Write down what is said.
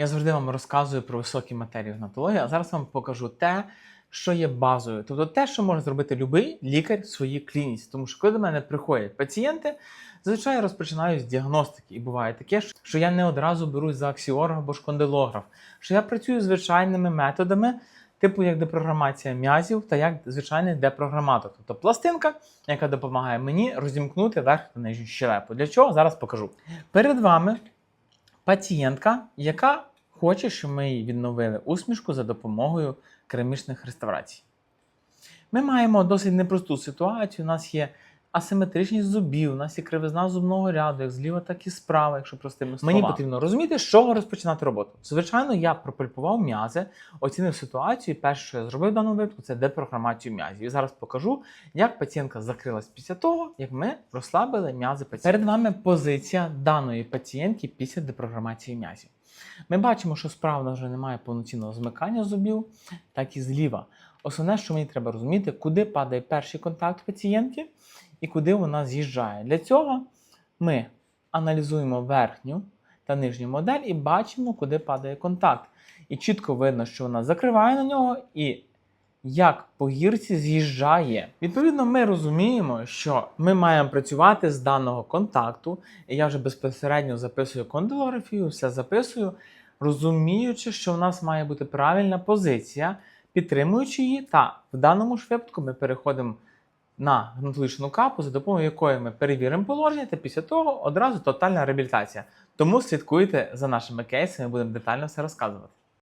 Я завжди вам розказую про високі матерії в гнатології, а зараз вам покажу те, що є базою. Тобто те, що може зробити будь-який лікар в своїй клініці. Тому що коли до мене приходять пацієнти, зазвичай я розпочинаю з діагностики. І буває таке, що я не одразу берусь за аксіорг або шкондилограф, що я працюю звичайними методами. Типу як депрограмація м'язів та як звичайний депрограматор, тобто пластинка, яка допомагає мені розімкнути верх та нижню щелепу. Для чого зараз покажу. Перед вами пацієнтка, яка хоче, щоб ми їй відновили усмішку за допомогою керамічних реставрацій. Ми маємо досить непросту ситуацію. У нас є асиметричність зубів, у нас є кривизна зубного ряду, як зліва, так і справа, якщо простими словами. Мені потрібно розуміти, з чого розпочинати роботу. Звичайно, я пропальпував м'язи, оцінив ситуацію. і Перше, що я зробив в даному випадку, це депрограмацію м'язів. І зараз покажу, як пацієнтка закрилась після того, як ми розслабили м'язи пацієнтки. Перед вами позиція даної пацієнтки після депрограмації м'язів. Ми бачимо, що справа вже немає повноцінного змикання зубів, так і зліва. Основне, що мені треба розуміти, куди падає перший контакт пацієнтки і куди вона з'їжджає. Для цього ми аналізуємо верхню та нижню модель і бачимо, куди падає контакт. І чітко видно, що вона закриває на нього і як по гірці з'їжджає. Відповідно, ми розуміємо, що ми маємо працювати з даного контакту, і я вже безпосередньо записую кондилографію, все записую, розуміючи, що в нас має бути правильна позиція, підтримуючи її, та в даному ж випадку ми переходимо на гнутличну капу, за допомогою якої ми перевіримо положення, та після того одразу тотальна реабілітація. Тому слідкуйте за нашими кейсами, будемо детально все розказувати.